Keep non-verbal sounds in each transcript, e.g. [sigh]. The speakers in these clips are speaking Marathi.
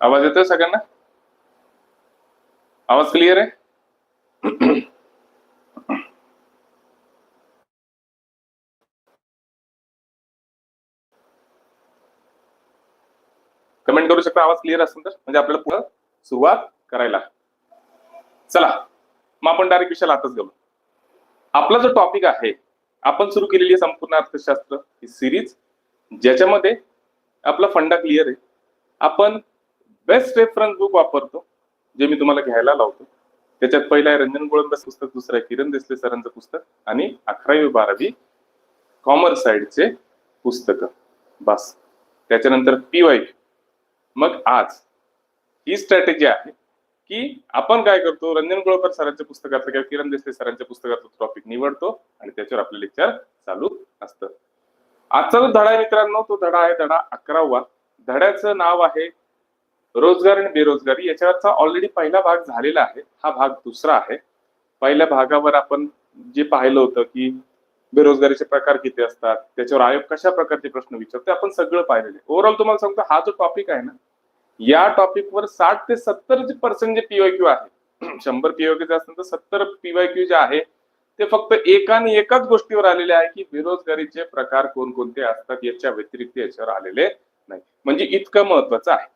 आवाज येतोय सगळ्यांना? आवाज क्लिअर आहे? कमेंट करू शकता आवाज क्लिअर असेल तर? म्हणजे आपल्याला पुढं सुरुवात करायला. चला मग आपण डायरेक्ट विषयाला आताच गेलो. आपला जो टॉपिक आहे आपण सुरू केलेली आहे संपूर्ण अर्थशास्त्र ही सिरीज ज्याच्यामध्ये आपला फंडा क्लिअर आहे. आपण बेस्ट रेफरन्स बुक वापरतो जे मी तुम्हाला घ्यायला लावतो. त्याच्यात पहिलं आहे रंजन गोळंबस पुस्तक दुसरं आहे किरण देसले सरांचं पुस्तक आणि अकरावी बारावी कॉमर्स साईडचे पुस्तक. बस. त्याच्यानंतर पी वाय. मग आज ही स्ट्रॅटेजी आहे की आपण काय करतो रंजन गोळकर सरांच्या पुस्तकातलं किंवा किरण देसले सरांच्या पुस्तकातलं टॉपिक निवडतो आणि त्याच्यावर आपलं लेक्चर चालू असतं. आजचा जो धडा आहे मित्रांनो तो धडा आहे धडा अकरावा. धड्याचं नाव आहे रोजगार आणि बेरोजगारी याच्यावरचा ऑलरेडी पहिला भाग झालेला आहे. हा भाग दुसरा आहे. पहिल्या भागावर आपण जे पाहिलं होतं की बेरोजगारीचे प्रकार किती असतात त्याच्यावर आयोग कशा प्रकारचे प्रश्न विचारतो आपण सगळं पाहिलेलं आहे. ओव्हरऑल तुम्हाला सांगतो हा जो टॉपिक आहे ना या टॉपिकवर साठ ते सत्तर पर्सेंट जे पीवाय क्यू आहे [clears throat] शंभर पीवाय क्यू असतात तर सत्तर पीवाय क्यू जे आहे ते फक्त एका आणि एकाच गोष्टीवर आलेले आहे की बेरोजगारीचे प्रकार कोणकोणते असतात याच्या व्यतिरिक्त याच्यावर आलेले नाही. म्हणजे इतकं महत्वाचं आहे.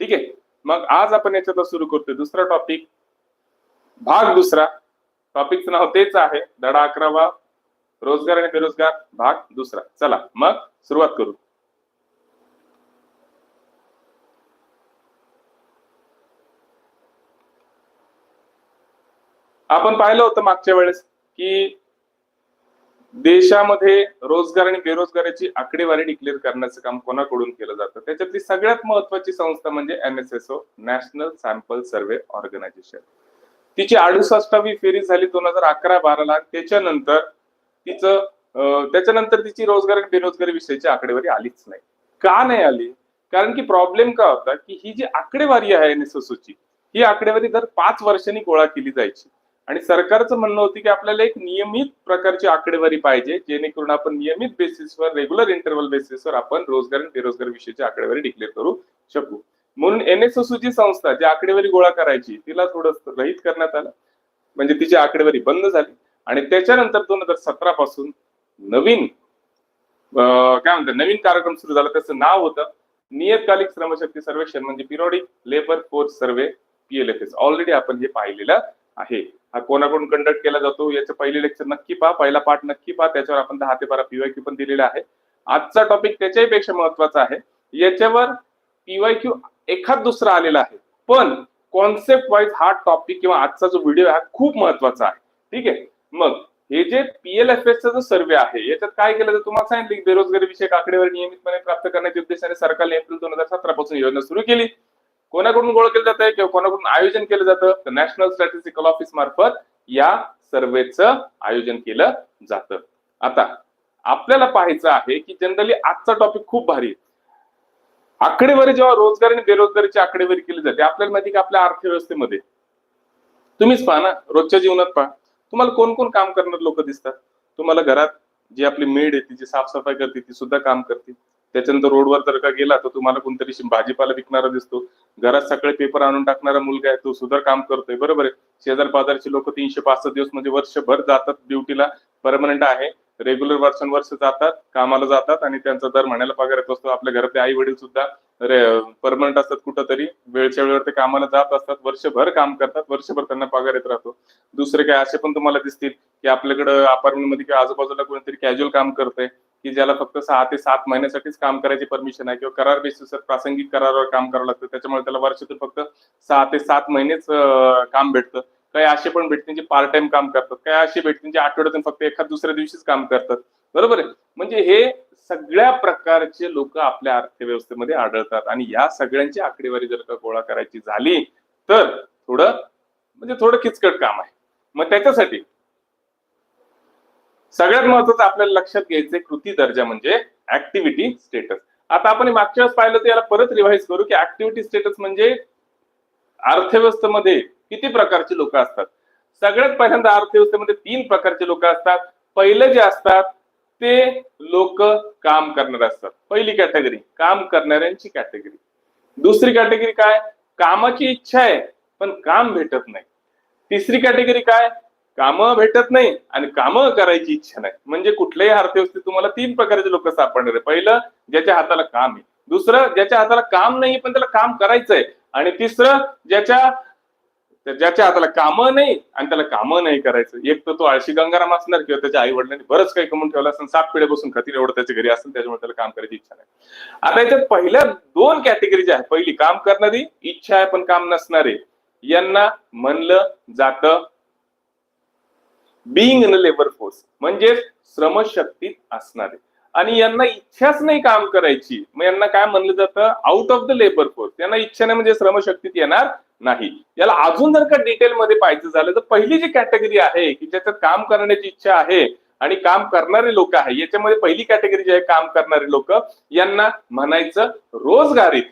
ठीक आहे? मग आज आपण याच्यात सुरू करतोय दुसरा टॉपिक भाग दुसरा. टॉपिकचं नाव तेच आहे धडा अकरावा रोजगार आणि बेरोजगार भाग दुसरा. चला मग सुरुवात करू. आपण पाहिलं होतं मागच्या वेळेस की देशामध्ये रोजगार आणि बेरोजगारीची आकडेवारी डिक्लेअर करण्याचं काम कोणाकडून केलं जातं? त्याच्यातली सगळ्यात महत्वाची संस्था म्हणजे M S S O national sample survey organisation तिची अडुसष्टावी फेरी झाली दोन हजार अकरा बाराला. त्याच्यानंतर तिचं त्याच्यानंतर तिची रोजगार आणि बेरोजगारी विषयीची आकडेवारी आलीच नाही. का नाही आली? कारण की प्रॉब्लेम का होता की ही जी आकडेवारी आहे एन एसएसू ची ही आकडेवारी दर पाच वर्षांनी गोळा केली जायची. आणि सरकारचं म्हणणं होतं की आपल्याला एक नियमित प्रकारची आकडेवारी पाहिजे जेणेकरून आपण नियमित बेसिसवर रेग्युलर इंटरव्हल बेसिसवर आपण रोजगार आणि बेरोजगार विषयीची आकडेवारी डिक्लेअर करू शकू. म्हणून एन एस जी संस्था जी आकडेवारी गोळा करायची तिला थोडं रहित करण्यात आलं. म्हणजे तिची आकडेवारी बंद झाली. आणि त्याच्यानंतर दोन हजार सतरा पासून नवीन काय म्हणतात नवीन कार्यक्रम सुरू झाला. त्याचं नाव होतं नियतकालिक श्रमशक्ती सर्वेक्षण म्हणजे periodic labour force survey PLFS already आपण हे पाहिलेलं आहे. हा कोणाकडून कंडक्ट केला जातो याचं पहिले लेक्चर नक्की पहा. पहिला पाठ नक्की पहा. त्याच्यावर आपण दहा ते बारा पीवाय क्यू पण दिलेला आहे. आजचा टॉपिक त्याच्याही पेक्षा महत्त्वाचा आहे. याच्यावर पीवाय क्यू एखाद दुसरा आलेला आहे. पण कॉन्सेप्ट वाईज हा टॉपिक किंवा आजचा जो व्हिडिओ आहे हा खूप महत्त्वाचा आहे. ठीक आहे? मग हे जे पीएलएफएस चा जो सर्वे आहे याच्यात काय केलं तर तुम्हाला सांगितलं की बेरोजगारी विषयक आकडेवारी नियमितपणे प्राप्त करण्याच्या उद्देशाने सरकारने एप्रिल दोन हजार सतरा पासून योजना सुरू केली. कोणाकडून गोळा केलं जात आहे किंवा कोणाकडून आयोजन केलं जातं? तर नॅशनल स्टॅटिस्टिकल ऑफिस मार्फत या सर्वेचं आयोजन केलं जातं. आता आपल्याला पाहायचं आहे की जनरली आजचा टॉपिक खूप भारी आहे. आकडेवारी जेव्हा रोजगार आणि बेरोजगारीची आकडेवारी केली जाते आपल्याला माहिती की आपल्या अर्थव्यवस्थेमध्ये. तुम्हीच पहा ना रोजच्या जीवनात पहा. तुम्हाला कोण कोण काम करणारे लोक दिसतात? तुम्हाला घरात जी आपली मेड येते जी साफसफाई करते ती सुद्धा काम करते. त्याच्यानंतर रोडवर जर का गेला तर तुम्हाला कोणतरी भाजीपाला विकणारा दिसतो. घरात सगळे पेपर आणून टाकणारा मुलगा आहे तो सुद्धा काम करतोय. बरोबर आहे? शेजार पाजारची लोक तीनशे पासष्ट दिवस म्हणजे वर्षभर जातात ड्युटीला परमनंट आहे. रेग्युलर वर्षानुवर्ष जातात कामाला जातात आणि त्यांचा दर महिन्याला पगार येत असतो. आपल्या घरातले आई वडील सुद्धा परमनंट असतात कुठंतरी. वेळच्या वेळेवर ते कामाला जात असतात. वर्षभर काम करतात. वर्षभर त्यांना पगार येत राहतो. दुसरे काय असे पण तुम्हाला दिसतील की आपल्याकडं अपार्टमेंटमध्ये किंवा आजूबाजूला कोणीतरी कॅज्युअल काम करतंय की ज्याला फक्त सहा ते सात महिन्यासाठीच काम करायची परमिशन आहे किंवा करार बेसिसवर प्रासंगिक करारावर काम करावं लागतं. त्याच्यामुळे त्याला वर्षातून फक्त सहा ते सात महिनेच काम भेटतं. काही असे पण भेटतील जे पार्ट टाइम काम करतात काही असे भेटतील जे आठवड्यातून फक्त एखाद दुसऱ्या दिवशीच काम करतात. बरोबर आहे? म्हणजे हे सगळ्या प्रकारचे लोक आपल्या अर्थव्यवस्थेमध्ये आढळतात आणि या सगळ्यांची आकडेवारी जर का गोळा करायची झाली तर थोडं म्हणजे थोडं किचकट काम आहे. मग त्याच्यासाठी सगळ्यात महत्वाचं आपल्याला लक्षात घ्यायचं कृती दर्जा म्हणजे ऍक्टिव्हिटी स्टेटस आता आपण मागच्या वेळेस पाहिलं तर याला परत रिवाइज करू की ऍक्टिव्हिटी स्टेटस म्हणजे अर्थव्यवस्थेमध्ये किती प्रकारची लोक असतात? सगळ्यात पहिल्यांदा अर्थव्यवस्थेमध्ये तीन प्रकारचे लोक असतात. पहिले जे असतात ते लोक काम करणारे असतात. पहिली कॅटेगरी काम करणाऱ्यांची कॅटेगरी दुसरी कॅटेगरी काय? कामाची इच्छा आहे पण काम भेटत नाही. तिसरी कॅटेगरी काय? काम भेटत नाही आणि काम करायची इच्छा नाही. म्हणजे कुठल्याही अर्थव्यवस्थेत तुम्हाला तीन प्रकारचे लोक सापडणार आहे पहिलं ज्याच्या हाताला काम आहे. दुसरं ज्याच्या हाताला काम नाही पण त्याला काम करायचंय. आणि तिसरं ज्याच्या तर ज्याच्या हाताला काम नाही आणि त्याला कामं नाही करायचं एक तर तो आळशी गंगाराम असणार किंवा त्याच्या आई वडिलांनी बरंच काही कमून ठेवलं असेल सात पिढे बसून खातील एवढं त्याच्या घरी असेल त्याच्यामुळे त्याला काम करायची इच्छा नाही. आता याच्यात पहिल्या दोन कॅटेगरी ज्या आहे पहिली काम करणारी इच्छा आहे पण काम नसणारे यांना म्हणलं जात बिईंग इन लेबर फोर्स म्हणजेच श्रमशक्तीत असणारे. आणि यांना इच्छाच नाही काम करायची. मग यांना काय म्हणलं जातं? Out of the labour force यांना इच्छा नाही म्हणजे श्रमशक्तीत येणार नाही. याला अजून जर का डिटेलमध्ये पाहायचं झालं तर पहिली जी कॅटेगरी आहे की ज्याच्यात काम करण्याची इच्छा आहे आणि काम करणारे लोक आहे याच्यामध्ये पहिली कॅटेगरी जी आहे काम करणारे लोक यांना म्हणायचं रोजगारीत.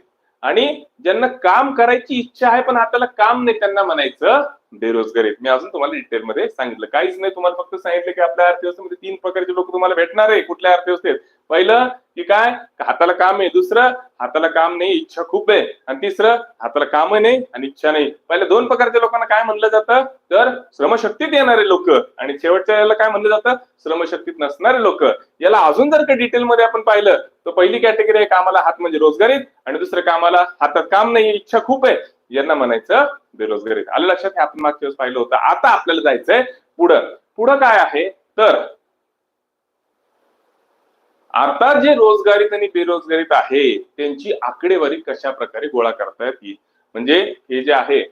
आणि ज्यांना काम करायची इच्छा आहे पण आपल्याला काम नाही त्यांना म्हणायचं बेरोजगारीत मी अजून तुम्हाला डिटेलमध्ये सांगितलं. काहीच नाही तुम्हाला फक्त सांगितलं की आपल्या अर्थव्यवस्थेमध्ये तीन प्रकारचे लोक तुम्हाला भेटणार आहे. कुठल्या अर्थव्यवस्थेत? पहिलं की काय? हाताला काम आहे. दुसरं हाताला काम नाही इच्छा खूप आहे. आणि तिसरं हाताला काम नाही आणि इच्छा नाही. पहिल्या दोन प्रकारच्या लोकांना काय म्हणलं जातं? तर श्रमशक्तीत येणारे लोक. आणि शेवटच्या याला काय म्हणलं जातं? श्रमशक्तीत नसणारे लोक. याला अजून जर का डिटेलमध्ये आपण पाहिलं तर पहिली कॅटेगरी आहे कामाला हात म्हणजे रोजगारीत आणि दुसरं कामाला हातात काम नाही इच्छा खूप आहे. यांना म्हणायचं बेरोजगारी आलं लक्षात? हे आपण मागच्या वेळेस पाहिलं होतं. आता आपल्याला जायचंय पुढं. पुढं काय आहे? तर आता जे रोजगारीत आणि बेरोजगारीत आहे त्यांची आकडेवारी कशा प्रकारे गोळा करता येईल म्हणजे हे जे आहे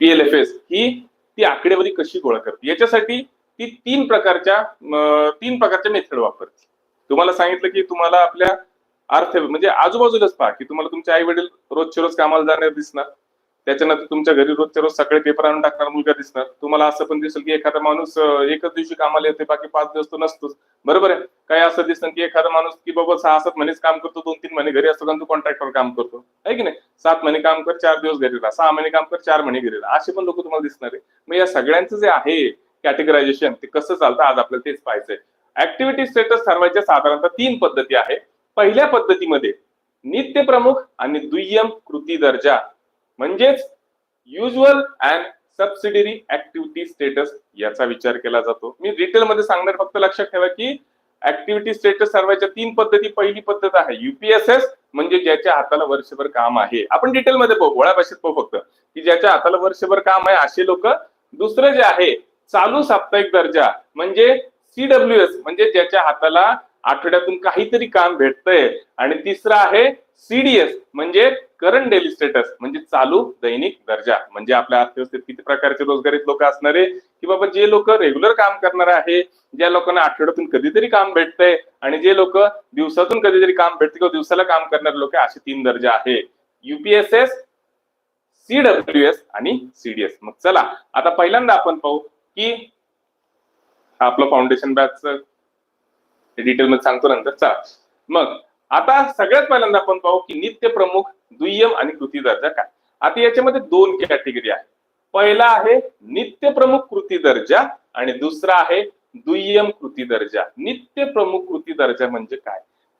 पीएलएफएस ही ती आकडेवारी कशी गोळा करते? याच्यासाठी ती तीन प्रकारच्या तीन प्रकारच्या मेथड वापरते. तुम्हाला सांगितलं की तुम्हाला आपल्या अर्थ म्हणजे आजूबाजूलाच पहा की तुम्हाला तुमचे आई वडील रोजच्या रोज कामाला जाणार दिसणार. त्याच्यानंतर तुमच्या घरी रोजच्या रोज सकाळी पेपर आणून टाकणार मुलगा दिसणार. तुम्हाला असं पण दिसेल की एखादा माणूस एकच दिवशी कामाला येते बाकी पाच दिवस तो नसतोच. बरोबर आहे? काय असं दिसतं की एखादा माणूस की बाबा सहा सात महिनेच काम करतो दोन तीन महिने घरी असतो कारण तो कॉन्ट्रॅक्टवर काम करतो. आहे की नाही? सात महिने काम कर चार दिवस घरी राहा. सहा महिने काम कर चार महिने घरी राहा. असे पण लोक तुम्हाला दिसणार आहे. मग या सगळ्यांचं जे आहे कॅटेगरायझेशन ते कसं चालतं? आज आपल्याला तेच पाहायचंय. ऍक्टिव्हिटी स्टेटस ठरवायच्या साधारणतः तीन पद्धती आहे पहिल्या पद्धतीमध्ये नित्य प्रमुख आणि दुय्यम कृती दर्जा म्हणजेच usual and subsidiary activity status याचा विचार केला जातो. मी डिटेलमध्ये सांगणार फक्त लक्षात ठेवा की ऍक्टिव्हिटी स्टेटस सर्वांच्या तीन पद्धती. पहिली पद्धत आहे युपीएसएस म्हणजे ज्याच्या हाताला वर्षभर काम आहे. आपण डिटेलमध्ये पाहू गोळ्या भाषेत पाहू फक्त. की ज्याच्या हाताला वर्षभर काम आहे असे लोक दुसरं जे आहे चालू साप्ताहिक दर्जा म्हणजे सीडब्ल्यू म्हणजे ज्याच्या हाताला आठवड्यातून काहीतरी काम भेटतंय. आणि तिसरं आहे सीडीएस म्हणजे करंट डेली स्टेटस म्हणजे चालू दैनिक दर्जा. म्हणजे आपल्या अर्थव्यवस्थेत किती प्रकारचे रोजगारीत लोक असणारे की बाबा जे लोक रेग्युलर काम करणारे आहे ज्या लोकांना आठवड्यातून कधीतरी काम भेटतंय आणि जे लोक दिवसातून कधीतरी काम भेटते किंवा दिवसाला काम करणारे लोक असे तीन दर्जा आहे. युपीएसएस सीडब्ल्यूएस आणि सीडीएस मग चला आता पहिल्यांदा आपण पाहू की आपलं फाउंडेशन बॅचचं डिटेल मध्ये सांगतो नंतर. चला. मग आता सगळ्यात पहिल्यांदा आपण पाहू की नित्य प्रमुख दुय्यम आणि कृती दर्जा काय? आता याच्यामध्ये दोन कॅटेगरी आहे पहिला आहे नित्य प्रमुख कृती दर्जा आणि दुसरा आहे दुय्यम कृती दर्जा नित्य प्रमुख कृती दर्जा म्हणजे काय?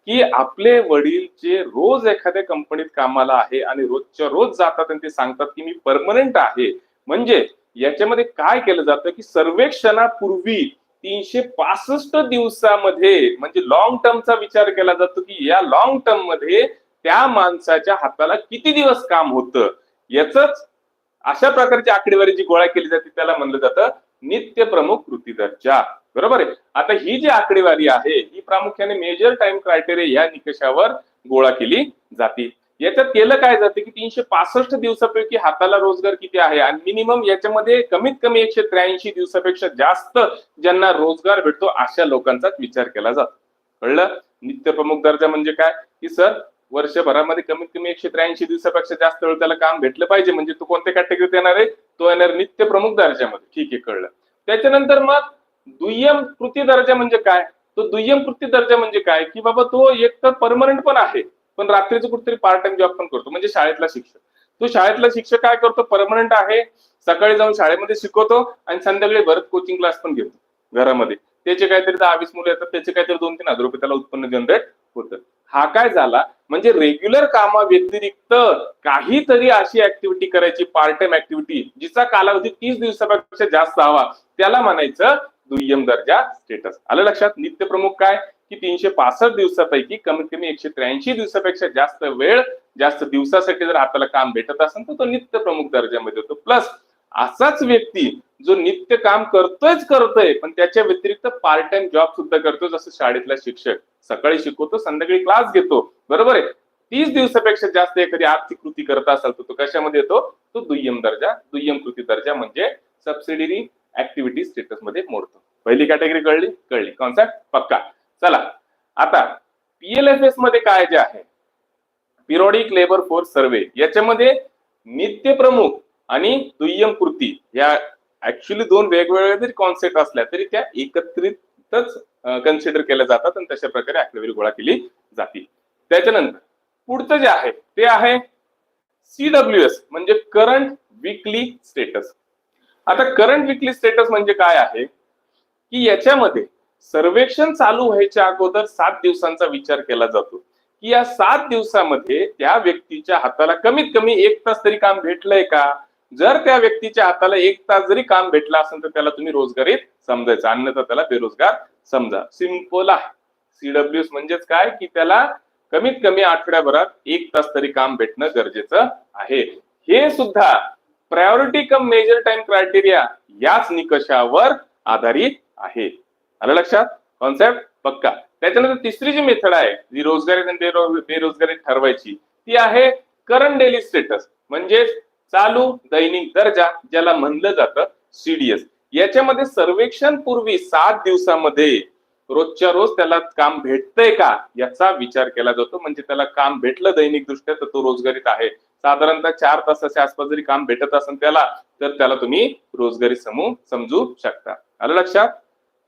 की आपले वडील जे रोज एखाद्या कंपनीत कामाला आहे आणि रोजच्या रोज जातात आणि ते सांगतात की मी परमनंट आहे. म्हणजे याच्यामध्ये काय केलं जातं की सर्वेक्षणापूर्वी तीनशे पासष्ट दिवसामध्ये म्हणजे लॉंग टर्मचा विचार केला जातो की या लॉंग टर्ममध्ये त्या माणसाच्या हाताला किती दिवस काम होतं? याच अशा प्रकारची आकडेवारी जी गोळा केली जाते त्याला म्हणलं जातं नित्य प्रमुख कृती दर्जा. बरोबर आहे? आता ही जी आकडेवारी आहे ही प्रामुख्याने मेजर टाइम क्रायटेरिया या निकषावर गोळा केली जाते. याच्यात केलं काय जातं की तीनशे पासष्ट दिवसापैकी हाताला रोजगार किती आहे? आणि मिनिमम याच्यामध्ये कमीत कमी एकशे त्र्याऐंशी दिवसापेक्षा जास्त ज्यांना रोजगार भेटतो अशा लोकांचाच विचार केला जातो. कळलं? नित्य प्रमुख दर्जा म्हणजे काय? की सर वर्षभरामध्ये कमीत कमी एकशे त्र्याऐंशी दिवसापेक्षा जास्त वेळ त्याला काम भेटलं पाहिजे म्हणजे तो कोणत्या कॅटेगरीत येणार आहे? तो येणार नित्य प्रमुख दर्जामध्ये. ठीक आहे कळलं. त्याच्यानंतर मग दुय्यम कृती दर्जा म्हणजे काय? तो दुय्यम कृती दर्जा म्हणजे काय? की बाबा तो एक तर परमनंट पण आहे. पण रात्रीचं कुठेतरी पार्ट टाइम जॉब पण करतो म्हणजे शाळेतला शिक्षक. तो शाळेतला शिक्षक काय करतो? परमनंट आहे सकाळी जाऊन शाळेमध्ये शिकवतो आणि संध्याकाळी भरत कोचिंग क्लास पण घेतो घरामध्ये. त्याचे काहीतरी दहा वीस मुलं येतात त्याचे काहीतरी दोन तीन हजार रुपये त्याला उत्पन्न जनरेट होतं. हा काय झाला? म्हणजे रेग्युलर कामा व्यतिरिक्त काहीतरी अशी ऍक्टिव्हिटी करायची पार्ट टाइम ऍक्टिव्हिटी जिचा कालावधी तीस दिवसापेक्षा जास्त हवा त्याला म्हणायचं दुय्यम दर्जा स्टेटस आलं लक्षात? नित्य प्रमुख काय? की तीनशे पासष्ट दिवसापैकी कमीत कमी एकशे त्र्याऐंशी दिवसापेक्षा जास्त वेळ जास्त दिवसासाठी जर आपल्याला काम भेटत असेल तर तो नित्य प्रमुख दर्जामध्ये होतो. प्लस असाच व्यक्ती जो नित्य काम करतोयच करतोय पण त्याच्या व्यतिरिक्त पार्ट टाइम जॉब सुद्धा करतो जसं शाळेतला शिक्षक. सकाळी शिकवतो संध्याकाळी क्लास घेतो. बरोबर आहे? तीस दिवसापेक्षा जास्त एखादी आर्थिक कृती करत असाल तर तो कशामध्ये येतो? तो दुय्यम दर्जा. दुय्यम कृती दर्जा म्हणजे सबसिडरी ऍक्टिव्हिटी स्टेटसमध्ये मोडतो. पहिली कॅटेगरी कळली? कळली. कॉन्सेप्ट पक्का. चला आता पीएलएफएसमध्ये काय जे आहे? पिरोडिक लेबर फोर्स सर्वे याच्यामध्ये नित्य प्रमुख आणि दुय्यम कृती या ऍक्च्युली दोन वेगवेगळ्या जरी कॉन्सेप्ट असल्या तरी त्या एकत्रितच कन्सिडर केल्या जातात आणि तशा प्रकारे आकडेवारी गोळा केली जाते. त्याच्यानंतर पुढचं जे आहे ते आहे सीडब्ल्यू एस म्हणजे करंट विकली स्टेटस आता करंट विकली स्टेटस म्हणजे काय आहे? की याच्यामध्ये सर्वेक्षण चालू व्हायच्या अगोदर सात दिवसांचा विचार केला जातो. की या सात दिवसामध्ये त्या व्यक्तीच्या हाताला कमीत कमी एक तास तरी काम भेटलंय का? जर त्या व्यक्तीच्या हाताला एक तास जरी काम भेटलं असेल तर त्याला तुम्ही रोजगारीत समजायचं. अन्यथा त्याला बेरोजगार समजा. सिंपल आहे. सीडब्ल्यूएस म्हणजेच काय? की त्याला कमीत कमी आठवड्याभरात एक तास तरी काम भेटणं गरजेचं आहे. हे सुद्धा priority cum major time criteria याच निकषावर आधारित आहे. आलं लक्षात? कॉन्सेप्ट पक्का. त्याच्यानंतर तिसरी जी मेथड आहे जी रोजगारी आणि बेरोजगारी ठरवायची ती आहे करंट डेली स्टेटस म्हणजेच चालू दैनिक दर्जा ज्याला म्हणलं जातं सीडीएस याच्यामध्ये सर्वेक्षण पूर्वी सात दिवसामध्ये रोजच्या रोज त्याला काम भेटतंय का याचा विचार केला जातो. म्हणजे त्याला काम भेटलं दैनिक दृष्ट्या तर तो रोजगारीत आहे. साधारणतः चार तासाच्या आसपास जरी काम भेटत असेल त्याला तर त्याला तुम्ही रोजगारी समूह समजू शकता. आलं लक्षात?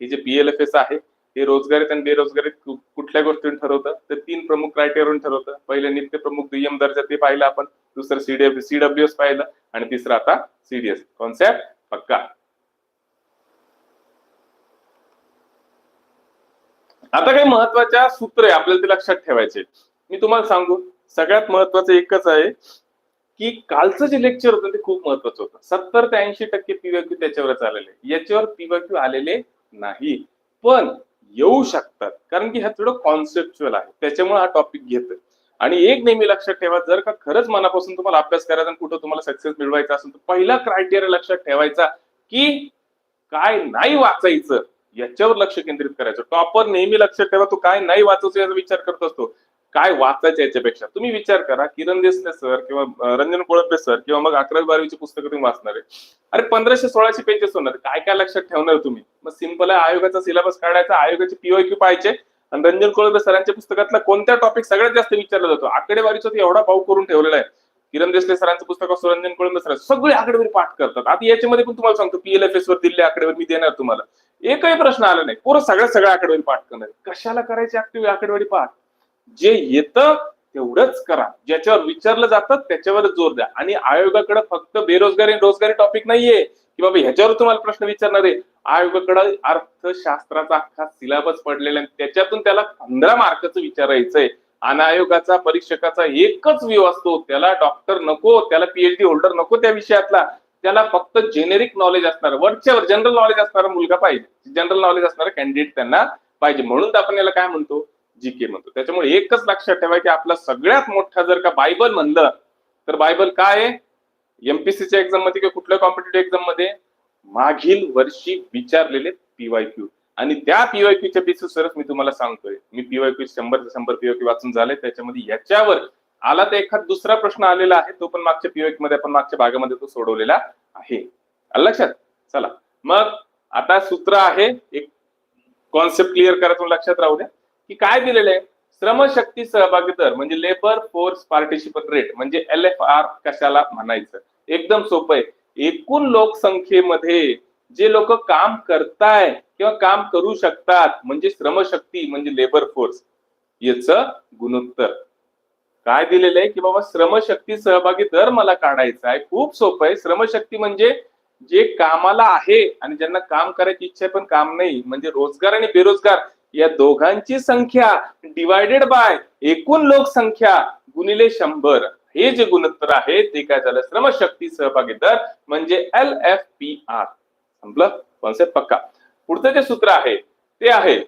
हे जे पीएलएफएस आहे हे रोजगारीत आणि बेरोजगारीत कुठल्या गोष्टीवर ठरवतं? तर तीन प्रमुख क्रायटेरियावरून ठरवतं. पहिले नित्य प्रमुख दुय्यम दर्जा ते पाहिलं आपण. दुसरं सीडब्ल्यू सीडब्ल्यूएस पाहिलं. आणि तिसरं आता सीडीएस कॉन्सेप्ट पक्का. आता काही महत्त्वाच्या सूत्र आहे आपल्याला ते लक्षात ठेवायचे. मी तुम्हाला सांगू सगळ्यात महत्वाचं एकच आहे की कालचं जे लेक्चर होतं ते खूप महत्वाचं होतं. सत्तर ते ऐंशी टक्के पीवाक्यू त्याच्यावरच आलेले याच्यावर पीवाक्यू आलेले नाही पण येऊ शकतात. कारण की हा थोडं कॉन्सेप्च्युअल आहे. त्याच्यामुळे हा टॉपिक घेतोय. आणि एक नेहमी लक्षात ठेवा जर का खरंच मनापासून तुम्हाला अभ्यास करायचा आणि कुठं तुम्हाला सक्सेस मिळवायचा असेल तर पहिला क्रायटेरिया लक्षात ठेवायचा की काय नाही वाचायचं याच्यावर लक्ष केंद्रित करायचं. टॉपर नेहमी लक्षात ठेवा तो काय नाही वाचायचं याचा विचार करत असतो. काय वाचायचं याच्यापेक्षा? तुम्ही विचार करा किरण देसले सर किंवा रंजन कोळंबे सर किंवा मग अकरावी बारावीची पुस्तकं तुम्ही वाचणार आहे. अरे पंधराशे सोळाशे पेजेस होणार. काय काय लक्षात ठेवणार तुम्ही? मग सिंपल आहे आयोगाचा सिलेबस काढायचा आयोगाचे पीओक्यू पाहायचे. आणि रंजन कोळंबे सरांच्या पुस्तकातला कोणत्या टॉपिक सगळ्यात जास्त विचारला जातो? आकडेवारीचा एवढा भाव करून ठेवलेला आहे. किरण देसले सरांचं पुस्तक असो रंजन कोळंबे सर सगळे आकडेवारी पाठ करतात. आता याच्यामध्ये पण तुम्हाला सांगतो पीएलएफएस वर दिलेल्या आकडेवारी मी देणार तुम्हाला. एकही प्रश्न आला नाही. पूर्ण सगळ्या सगळ्या आकडेवारी पाठ करणार कशाला करायची आकडेवारी पाठ? जे येतं तेवढंच करा. ज्याच्यावर विचारलं जातं त्याच्यावर जोर द्या. आणि आयोगाकडे फक्त बेरोजगारी आणि रोजगारी टॉपिक नाहीये. की बाबा ह्याच्यावर तुम्हाला प्रश्न विचारणार आहे. आयोगाकडे अर्थशास्त्राचा अख्खा सिलेबस पडलेला आहे. त्याच्यातून त्याला पंधरा मार्काचं विचारायचंय. आणि आयोगाचा परीक्षकाचा एकच व्यू असतो. त्याला डॉक्टर नको त्याला पीएचडी होल्डर नको त्या विषयातला. त्याला फक्त जेनेरिक नॉलेज असणार. वरच्यावर जनरल नॉलेज असणारा मुलगा पाहिजे. जनरल नॉलेज असणारा कॅन्डिडेट त्यांना पाहिजे. म्हणून आपण याला काय म्हणतो? जी के म्हणतो. त्याच्यामुळे एकच लक्षात ठेवा की आपला सगळ्यात मोठा जर का बायबल म्हणलं तर बायबल काय आहे? एमपीसीच्या एक्झाममध्ये किंवा कुठल्या कॉम्पिटेटिव्ह एक्झाममध्ये मागील वर्षी विचारलेले पीवाय क्यू आणि त्या पीवायक्यूच्या बेसिसवरच मी तुम्हाला सांगतोय. मी पीवायक्यू शंभर ते शंभर पीवायक्यू वाचून झाले. त्याच्यामध्ये याच्यावर आला तर एखाद दुसरा प्रश्न आलेला आहे तो पण मागच्या पीवायमध्ये आपण मागच्या भागामध्ये तो सोडवलेला आहे. लक्षात? चला. मग आता सूत्र आहे एक कॉन्सेप्ट क्लिअर करा तुम्ही लक्षात राहू द्या. की काय दिलेलं आहे? श्रमशक्ती सहभागी दर म्हणजे लेबर फोर्स पार्टिसिपट रेट म्हणजे एल एफ आर कशाला म्हणायचं? एकदम सोपं आहे. एकूण लोकसंख्येमध्ये जे लोक काम करताय किंवा काम करू शकतात म्हणजे श्रमशक्ती म्हणजे लेबर फोर्स याच गुणोत्तर. काय दिलेलं आहे? की बाबा श्रमशक्ती सहभागी दर मला काढायचा आहे. खूप सोपं आहे. श्रमशक्ती म्हणजे जे कामाला आहे आणि ज्यांना काम करायची इच्छा आहे पण काम नाही म्हणजे रोजगार आणि बेरोजगार या दोघांची संख्या डिवायडेड बाय एकूण लोकसंख्या गुणिले शंभर. हे जे गुणोत्तर आहे ते काय झालं? श्रमशक्ती सहभागी दर म्हणजे एल एफ पी आर संपलं? कॉन्सेप्ट पक्का. पुढचं जे सूत्र आहे ते आहे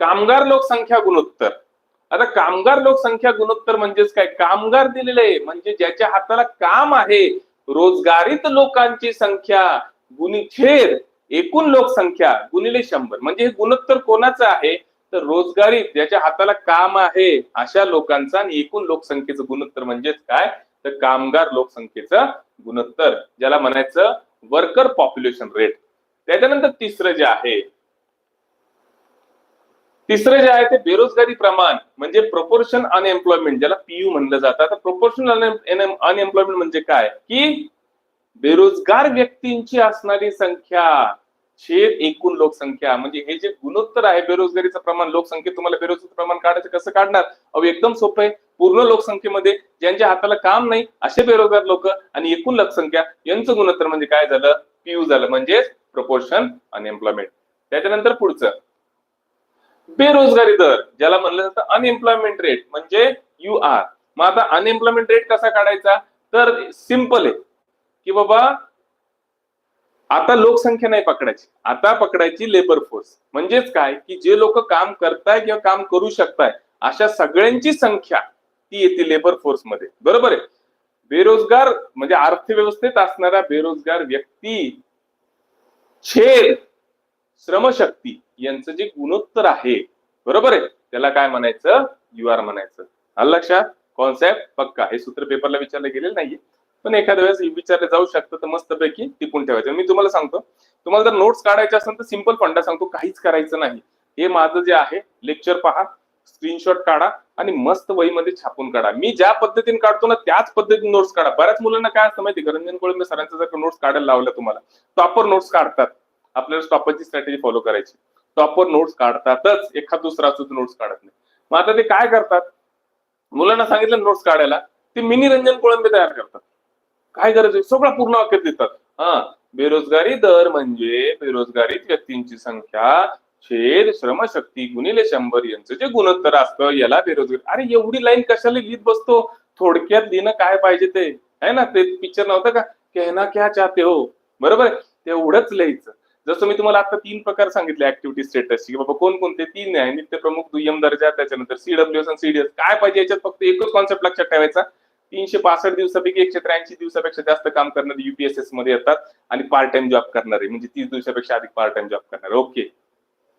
कामगार लोकसंख्या गुणोत्तर. आता कामगार लोकसंख्या गुणोत्तर म्हणजेच काय? कामगार दिलेले म्हणजे ज्याच्या हाताला काम आहे रोजगारीत लोकांची संख्या गुणिछेद एकूण लोकसंख्या गुणिले शंभर. म्हणजे हे गुणोत्तर कोणाचं आहे? तर रोजगारी ज्याच्या हाताला काम आहे अशा लोकांचा आणि एकूण लोकसंख्येचं गुणोत्तर म्हणजेच काय? तर कामगार लोकसंख्येचं गुणोत्तर ज्याला म्हणायचं वर्कर पॉप्युलेशन रेट त्याच्यानंतर तिसरं जे आहे तिसरं जे आहे ते बेरोजगारी प्रमाण म्हणजे प्रोपोर्शन अनएम्प्लॉयमेंट ज्याला पीयू म्हणलं जातं. आता प्रोपोर्शन अनएम्प्लॉयमेंट म्हणजे काय? की बेरोजगार व्यक्तींची असणारी संख्या. छेद एकूण लोकसंख्या. म्हणजे हे जे गुणोत्तर आहे बेरोजगारीचं प्रमाण लोकसंख्येत तुम्हाला बेरोजगारीचं प्रमाण काढायचं कसं काढणार? अहो एकदम सोपं आहे. पूर्ण लोकसंख्येमध्ये ज्यांच्या हाताला काम नाही असे बेरोजगार लोक आणि एकूण लोकसंख्या यांचं गुणोत्तर म्हणजे काय झालं? पीयू झालं. म्हणजेच प्रपोर्शन अनएम्प्लॉयमेंट त्याच्यानंतर पुढचं. बेरोजगारी दर ज्याला म्हणलं जातं अनएम्प्लॉयमेंट रेट म्हणजे यू आर. मग आता अनएम्प्लॉयमेंट रेट कसा काढायचा? तर सिंपल आहे. की बाबा आता लोकसंख्या नाही पकडायची. आता पकडायची लेबर फोर्स म्हणजेच काय? की जे लोक काम करताय किंवा काम करू शकताय अशा सगळ्यांची संख्या ती येते लेबर फोर्समध्ये. बरोबर आहे? बेरोजगार म्हणजे अर्थव्यवस्थेत असणारा बेरोजगार व्यक्ती छेद श्रमशक्ती यांचं जे गुणोत्तर आहे. बरोबर आहे? त्याला काय म्हणायचं? यू आर म्हणायचं. आलं लक्षात? कॉन्सेप्ट पक्का. हे सूत्र पेपरला विचारलं गेलेलं नाहीये. पण एखाद्या वेळेस विचारलं जाऊ शकतं तर मस्तपैकी टिपून ठेवायचं. मी तुम्हाला सांगतो तुम्हाला जर नोट्स काढायचे असेल तर सिंपल फंडा सांगतो काहीच करायचं नाही. हे माझं जे आहे लेक्चर पहा स्क्रीनशॉट काढा आणि मस्त वहीमध्ये छापून काढा. मी ज्या पद्धतीने काढतो ना त्याच पद्धतीने नोट्स काढा. बऱ्याच मुलांना काय असतं माहिती रंजन कोळंबे सरांचं जर नोट्स काढायला लावलं तुम्हाला टॉपर नोट्स काढतात. आपल्याला टॉपरची स्ट्रॅटेजी फॉलो करायची. टॉपर नोट्स काढतातच. एखाद दुसरा असतो नोट्स काढत नाही. मग आता ते काय करतात? मुलांना सांगितलं नोट्स काढायला. ते मिनी रंजन कोळंबे तयार करतात. काय गरज आहे? सगळं पूर्ण वाक्यात देतात. हा बेरोजगारी दर म्हणजे बेरोजगारीत व्यक्तींची संख्या छेद श्रमशक्ती गुणिले शंभर यांचं जे गुणोत्तर असतं याला बेरोजगारी. अरे एवढी लाईन कशाला लिहित बसतो? थोडक्यात लिहिणं काय पाहिजे ते? आहे ना? ते पिक्चर नव्हतं का? कहना क्या चाहते हो? बरोबर तेवढंच लिहायचं. जसं मी तुम्हाला आता तीन प्रकार सांगितले ऍक्टिव्हिटी स्टेटसची की बाबा कोणकोणते? तीन आहे नित्य प्रमुख दुय्यम दर्जा त्याच्यानंतर सीडब्ल्यूएस आणि सीडीएस काय पाहिजे याच्यात? फक्त एकच कॉन्सेप्ट लक्षात ठेवायचा. तीनशे पासष्ट दिवसापैकी एकशे त्र्याऐंशी दिवसापेक्षा जास्त काम करणारे युपीएसएसमध्ये येतात आणि पार्ट टाइम जॉब करणारे म्हणजे तीस दिवसापेक्षा अधिक पार्ट टाइम जॉब करणारे. ओके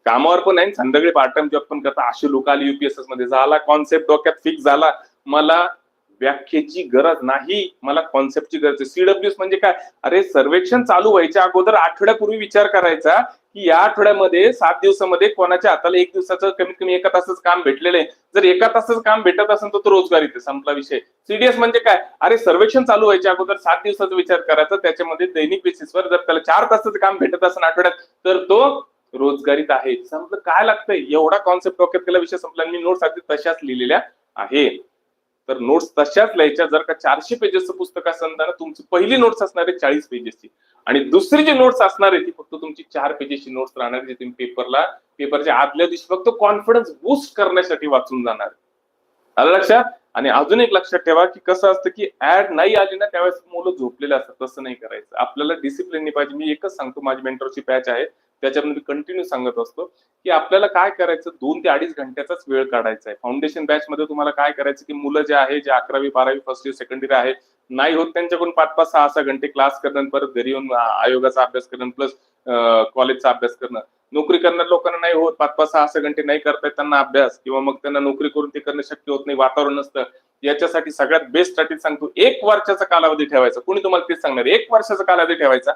कामावर पण आहे संध्याकाळी पार्ट टाइम जॉब पण करता. असे लोक आले युपीएसएसमध्ये. झाला कॉन्सेप्ट डोक्यात फिक्स झाला. मला व्याख्येची गरज नाही. मला कॉन्सेप्टची गरज आहे. सीडब्ल्यूएस म्हणजे काय? अरे सर्वेक्षण चालू व्हायच्या अगोदर आठवड्यापूर्वी विचार करायचा की या आठवड्यामध्ये सात दिवसामध्ये कोणाच्या हाताला एक दिवसाचं कमीत कमी एका तासाचं काम भेटलेलं आहे. जर एका तासाचं काम भेटत असेल तर तो रोजगार ते संपला विषय. सीडीएस म्हणजे काय? अरे सर्वेक्षण चालू व्हायच्या अगोदर सात दिवसाचा विचार करायचा. त्याच्यामध्ये दैनिक बेसिसवर जर त्याला चार तासाचं काम भेटत असेल आठवड्यात तर तो रोजगारीत आहे. संपलं. काय लागतंय? एवढा कॉन्सेप्ट डोक्यात केला विषय संपला मी नोट्स अगदी तशाच लिहिलेल्या आहे. तर नोट्स तशाच लिहायच्या जर का चारशे पेजेसचं पुस्तक असेल तर तुमची पहिली नोट्स असणार आहे चाळीस पेजेसची आणि दुसरी जी नोट्स असणार आहे ती फक्त तुमची चार पेजेसची नोट्स राहणार जी जे तुम्ही पेपरला पेपरच्या आदल्या दिवशी फक्त कॉन्फिडन्स बूस्ट करण्यासाठी वाचून जाणार आलं लक्षात? आणि अजून एक लक्षात ठेवा की कसं असतं की ऍड नाही आली ना त्यावेळेस मुलं झोपलेले असतात. तसं नाही करायचं. आपल्याला डिसिप्लिन पाहिजे. मी एकच सांगतो माझी मेंटरची पॅच आहे. त्याच्यामध्ये कंटिन्यू सांगत असतो की आपल्याला काय करायचं? दोन ते अडीच घंट्याचाच वेळ काढायचा आहे. फाउंडेशन बॅच मध्ये तुम्हाला काय करायचं की मुलं जे आहे जे अकरावी बारावी फर्स्ट इयर सेकंड इयर आहे नाही होत त्यांच्याकडून पाच पाच सहा सहा घंटे क्लास करणं परत घरी येऊन आयोगाचा अभ्यास करणं प्लस कॉलेजचा अभ्यास करणं. नोकरी करणाऱ्या लोकांना नाही होत. पाच पाच सहा सहा घंटे नाही करता येत त्यांना अभ्यास. किंवा मग त्यांना नोकरी करून ते करणं शक्य होत नाही. वातावरण नसतं. याच्यासाठी सगळ्यात बेस्टसाठी सांगतो. एक वर्षाचा कालावधी ठेवायचा. कोणी तुम्हाला तेच सांगणार? एक वर्षाचा कालावधी ठेवायचा.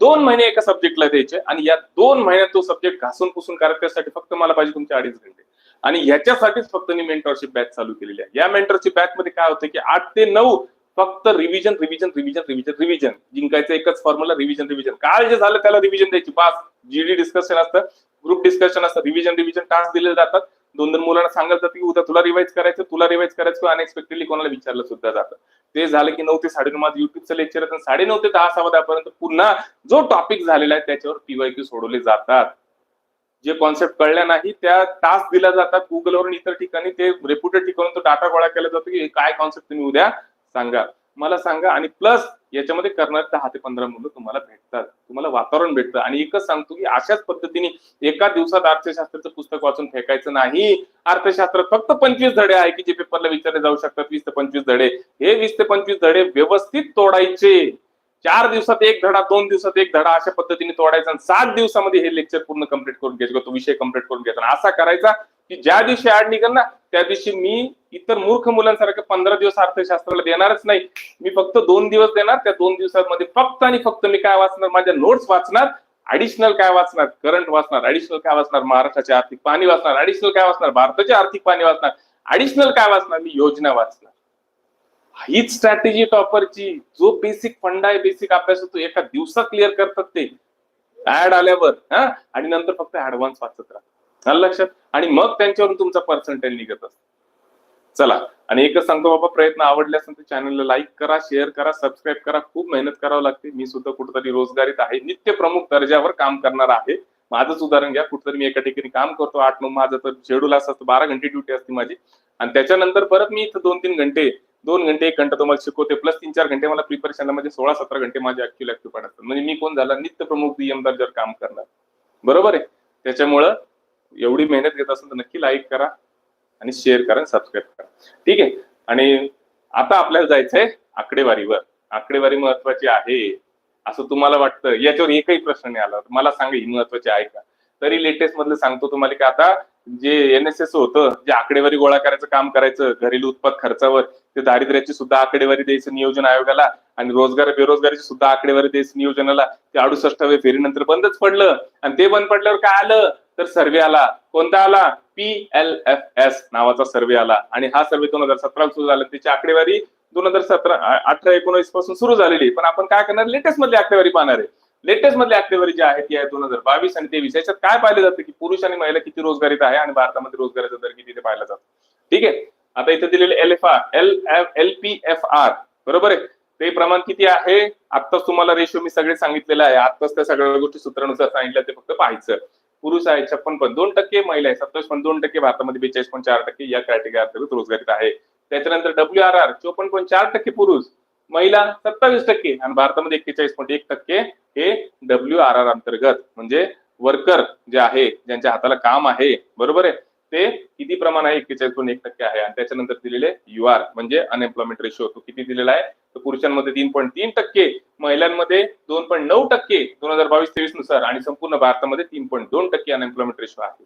दोन महिने एका सब्जेक्टला द्यायचे आणि या दोन महिन्यात तो सब्जेक्ट घासून पुसून करायचा त्यासाठी फक्त मला पाहिजे तुमचे अडीच घंटे. आणि ह्याच्यासाठीच फक्त मी मेंटरशिप बॅच चालू केलेली आहे. या मेंटरशिप बॅच मध्ये काय होतं की आठ ते नऊ फक्त revision revision revision revision revision जिंकायचं एकच फॉर्म्युला रिव्हिजन रिव्हिजन काल जे झालं त्याला रिव्हिजन द्यायची. पास जीडी डिस्कशन असतं ग्रुप डिस्कशन असतं रिव्हिजन रिव्हिजन टास्क दिले जातात. दोन दोन मुलांना सांगत जातं की उद्या तुला रिवाईज करायचं तुला रिवाईज करायचं किंवा अनएक्सपेक्टेडली कोणाला विचारलं सुद्धा जातं. ते झालं की नऊ ते साडेनऊ माझं युट्यूबचं लेक्चर आहे साडे नऊ ते दहा सहा पुन्हा जो टॉपिक झालेला आहे त्याच्यावर पीवायक्यू सोडवले जातात. जे कॉन्सेप्ट कळल्या नाही त्या टास्क दिल्या जातात गुगलवरून इतर ठिकाणी. ते रेप्युटेड ठिकाणून तो डाटा गोळा केला जातो की काय कॉन्सेप्ट तुम्ही उद्या सांगा. मला सांगा आणि प्लस याच्यामध्ये करणारे दहा ते पंधरा मुलं तुम्हाला भेटतात. तुम्हाला वातावरण भेटतं. आणि एकच सांगतो की अशाच पद्धतीने एका दिवसात अर्थशास्त्राचं पुस्तक वाचून फेकायचं नाही. अर्थशास्त्रात फक्त पंचवीस धडे आहे की जे पेपरला विचारले जाऊ शकतात. वीस ते पंचवीस धडे. हे वीस ते पंचवीस धडे व्यवस्थित तोडायचे. चार दिवसात एक धडा दोन दिवसात एक धडा अशा पद्धतीने तोडायचा आणि सात दिवसामध्ये हे लेक्चर पूर्ण कंप्लीट करून घ्यायचं तो विषय कंप्लीट करून घ्यायचा. असा करायचा की ज्या दिवशी ऍड निघेल ना त्या दिवशी मी इतर मूर्ख मुलांसारखं पंधरा दिवस अर्थशास्त्राला देणारच नाही. मी फक्त दोन दिवस देणार त्या दोन दिवसामध्ये फक्त आणि फक्त मी काय वाचणार? माझ्या नोट्स वाचणार ऍडिशनल काय वाचणार? करंट वाचणार ऍडिशनल काय वाचणार? महाराष्ट्राचे आर्थिक पाणी वाचणार ऍडिशनल काय वाचणार? भारताचे आर्थिक पाणी वाचणार ऍडिशनल काय वाचणार? मी योजना वाचणार. हीच स्ट्रॅटेजी टॉपरची जो बेसिक फंड आहे बेसिक अभ्यास होतो एका दिवसात क्लिअर करतात ते. ऍड आल्यावर हा? आणि नंतर फक्त ऍडव्हान्स वाचत राहा लक्षात? आणि मग त्यांच्यावरून तुमचा पर्सेंटेज निघत असतो. चला. आणि एकच सांगतो बाबा प्रयत्न आवडले असेल तर चॅनलला लाईक करा शेअर करा सबस्क्राईब करा. खूप मेहनत करावं लागते. मी सुद्धा कुठेतरी रोजगारीत आहे. नित्य प्रमुख दर्जावर काम करणार आहे. माझंच उदाहरण घ्या. कुठेतरी मी एका ठिकाणी काम करतो. आठ नऊ माझं तर शेड्यूल असतं. बारा घंटे ड्युटी असते माझी. आणि त्याच्यानंतर परत मी इथं दोन तीन घंटे दोन घंटे एक घंटा तुम्हाला शिकवते प्लस तीन चार घंटे मला प्रिपरेशनला म्हणजे सोळा सतरा घंटे माझे ऍक्च्युअल ऍक्टिव्ह पडतात म्हणजे मी कोण झाला? नित्य प्रमुख डीएम दर्जावर काम करणार. बरोबर आहे? त्याच्यामुळं एवढी मेहनत घेत असेल तर नक्की लाईक करा आणि शेअर करा आणि सबस्क्राईब करा. ठीक आहे? आणि आता आपल्याला जायचंय आकडेवारीवर. आकडेवारी महत्वाची आहे असं तुम्हाला वाटतं. याच्यावर एकही प्रश्न नाही आला. मला सांगा ही महत्वाची आहे का? तरी लेटेस्ट मधलं सांगतो तुम्हाला की आता जे एन एस एस होतं जे आकडेवारी गोळा करायचं काम करायचं घरेलू उत्पाद खर्चावर ते दारिद्र्याची सुद्धा आकडेवारी द्यायचं नियोजन आयोगाला आणि रोजगार बेरोजगारीची सुद्धा आकडेवारी द्यायचं नियोजनाला ते अडुसष्टाव्या फेरीनंतर बंदच पडलं. आणि ते बंद पडल्यावर काय आलं? तर सर्वे आला. कोणता आला? पी एल एफ एस नावाचा सर्वे आला. आणि हा सर्वे दोन हजार सतरा सुरू झाला. त्याची आकडेवारी दोन हजार सतरा अठरा एकोणीसपासून सुरू झालेली पण आपण काय करणार? लेटेस्ट मधली आकडेवारी पाहणार आहे. लेटेस्ट मधले आकडेवारी जी आहे ती आहे दोन हजार बावीस आणि तेवीस. याच्यात काय पाहिलं जातं की पुरुष आणि महिला किती रोजगारीत आहे आणि भारतामध्ये रोजगाराचा दर किती ते पाहिला जातो. ठीक आहे? आता इथे दिलेले L F R L F L P F R बरोबर आहे? ते प्रमाण किती आहे? आत्ताच तुम्हाला रेशो मी सगळे सांगितलेलं आहे. आत्ताच त्या सगळ्या गोष्टी सूत्रानुसार सांगितलं ते फक्त पाहायचं. पुरुष आहे छप्पन पण दोन टक्के महिला आहे सत्तावीस पण दोन टक्के भारतामध्ये बेचाळीस पण चार टक्के या क्रायटेरिया अंतर्गत रोजगारीत आहे. त्याच्यानंतर डब्ल्यू आर आर चोपन्न पण चार टक्के पुरुष. महिला सत्तावीस टक्के आणि भारतामध्ये एक्केचाळीस पॉईंट एक टक्के हे डब्ल्यू आर आर अंतर्गत म्हणजे वर्कर जे आहे ज्यांच्या हाताला काम आहे बरोबर आहे? ते किती प्रमाण आहे? एक्केचाळीस पॉईंट एक टक्के आहे. आणि त्याच्यानंतर दिलेले यू आर म्हणजे अनएम्प्लॉयमेंट रेशो तो किती दिलेला आहे? तर पुरुषांमध्ये तीन पॉईंट तीन टक्के महिलांमध्ये दोन पॉईंट नऊ टक्के दोन हजार बावीस तेवीसनुसार आणि संपूर्ण भारतामध्ये तीन पॉईंट दोन टक्के अनएम्प्लॉयमेंट रेशो आहे.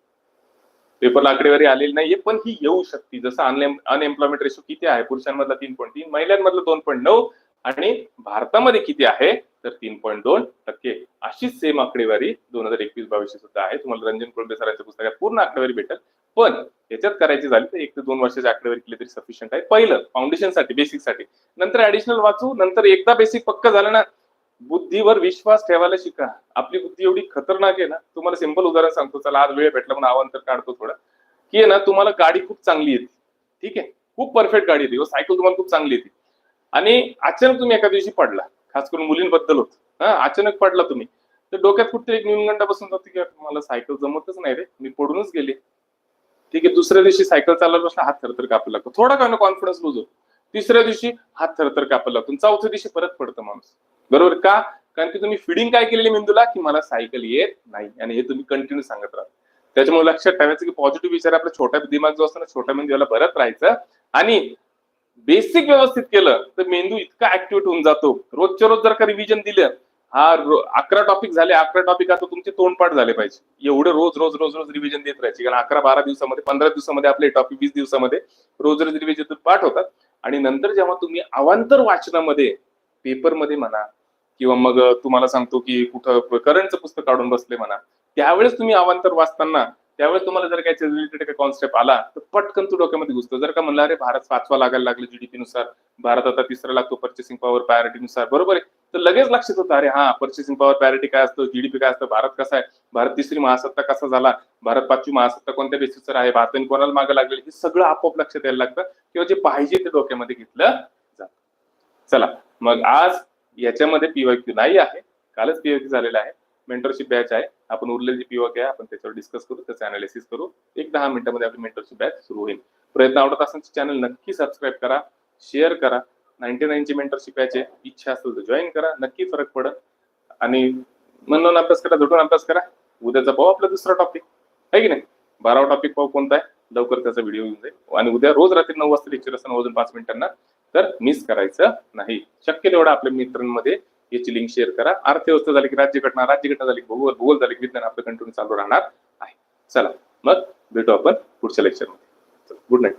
पेपरला आकडेवारी आलेली नाहीये पण ही येऊ शकते. जसं अनएम्प्लॉयमेंट रेशो किती आहे? पुरुषांमधला तीन पॉईंट तीन महिलांमधला दोन पॉईंट नऊ आणि भारतामध्ये किती आहे? तर तीन पॉईंट दोन टक्के. अशीच सेम आकडेवारी दोन हजार एकवीस बावीस सुद्धा आहे. तुम्हाला रंजन कोळंबे सरांच्या पुस्तकात पूर्ण आकडेवारी भेटेल. पण याच्यात करायची झाली तर एक ते दोन वर्षाची आकडेवारी केली तरी सफिशियंट आहे. पहिलं फाउंडेशनसाठी बेसिकसाठी. नंतर ऍडिशनल वाचू नंतर एकदा बेसिक पक्क झालं ना बुद्धीवर विश्वास ठेवायला शिका. आपली बुद्धी एवढी खतरनाक आहे ना तुम्हाला सिंपल उदाहरण सांगतो. चला आज वेळ भेटला म्हणून आवांतर काढतो थोडं. की आहे ना तुम्हाला गाडी खूप चांगली येते. ठीक आहे? खूप परफेक्ट गाडी येते. हो, सायकल तुम्हाला खूप चांगली येते. आणि अचानक तुम्ही एका दिवशी पडला. खास करून मुलींबद्दल होत. हा अचानक पडला तुम्ही. तर डोक्यात कुठतरी एक न्यूनगंडा बसून जातो की मला सायकल जमतच नाही रे. मी पडूनच गेले. ठीक आहे दुसऱ्या दिवशी सायकल चालवत बसला हात थरथर कापायला लागतो. थोडा का कॉन्फिडन्स लूज होतो. तिसऱ्या दिवशी हात थरथर कापायला लागतो. चौथ्या दिवशी परत पडतं माणूस. बरोबर का? कारण की तुम्ही फिडिंग काय केलेली मेंदूला? की मला सायकल येत नाही. आणि हे तुम्ही कंटिन्यू सांगत राहा त्याच्यामुळे लक्षात ठेवायचं की पॉझिटिव्ह विचार आपला छोटा दिमाग जो असतो ना छोट्या मेंदूला भरत राहायचं. आणि बेसिक व्यवस्थित केलं तर मेंदू इतका ऍक्टिव्हेट होऊन जातो. रोजच्या रोज जर का रिव्हिजन दिलं हा अकरा टॉपिक झाले अकरा टॉपिक आता तुमचे तोंडपाठ झाले पाहिजे. एवढं रोज रोज रोज रोज रिव्हिजन देत राहायचे. कारण अकरा बारा दिवसामध्ये पंधरा दिवसामध्ये आपले टॉपिक वीस दिवसामध्ये रोज रोज रिव्हिजन पाठ होतात. आणि नंतर जेव्हा तुम्ही अवांतर वाचनामध्ये पेपरमध्ये म्हणा किंवा मग तुम्हाला सांगतो की कुठं करंटचं पुस्तक काढून बसले म्हणा त्यावेळेस तुम्ही अवांतर वाचताना त्यावेळेस तुम्हाला जर काय रिलेटेड काही कॉन्सेप्ट आला तर पटकन तो डोक्यामध्ये घुसतो. जर का म्हणला अरे भारत पाचवा लागायला लागला जीडीपी नुसार भारत आता तिसरा लागतो पर्चेसिंग पॉवर पॅरिटी नुसार. बरोबर आहे. तर लगेच लक्षात होतं अरे हा पर्चेसिंग पॉवर पॅरिटी काय असतं? जीडीपी काय असतं? भारत कसा आहे? भारत तिसरी महासत्ता कसा झाला? भारत पाचवी महासत्ता कोणत्या बेसिसवर आहे? भारताने कोणाला मागे लागलेलं? हे सगळं आपोआप लक्षात यायला लागतं किंवा जे पाहिजे ते डोक्यामध्ये घेतलं जात. चला मग आज याच्यामध्ये पीवायक्यू नाही आहे. कालच पीवायक्यू झालेला आहे. मेंटरशिप बॅच आहे. आपण उरलेली पीओ आहे. आपण त्याच्यावर डिस्कस करू त्याचं अनालिसिस करू. एक दहा मिनिटांमध्ये आपली मेंटरची बॅच सुरू होईल. प्रयत्न आवडत असेल चॅनल नक्की सबस्क्राईब करा शेअर करा. नाईन्टी नाईनची मेंटरशिप आहे. इच्छा असेल तर जॉईन करा. नक्की फरक पडत. आणि म्हणून अभ्यास करा झोटून अभ्यास करा. उद्याचा पाहू आपला दुसरा टॉपिक आहे की नाही? बारावा टॉपिक पाहू कोणता आहे? लवकर त्याचा व्हिडिओ येऊन जाईल. आणि उद्या रोज रात्री नऊ वाजता लेक्चर असताना अजून पाच मिनिटांना तर मिस करायचं नाही. शक्य तेवढा आपल्या मित्रांमध्ये याची लिंक शेअर करा. अर्थव्यवस्था झाली की राज्यघटना राज्यघटना झाली की भूगोल भूगोल झाली की विज्ञान आपलं कंटिन्यू चालू राहणार आहे. चला मग भेटू आपण पुढच्या लेक्चरमध्ये गुड नाईट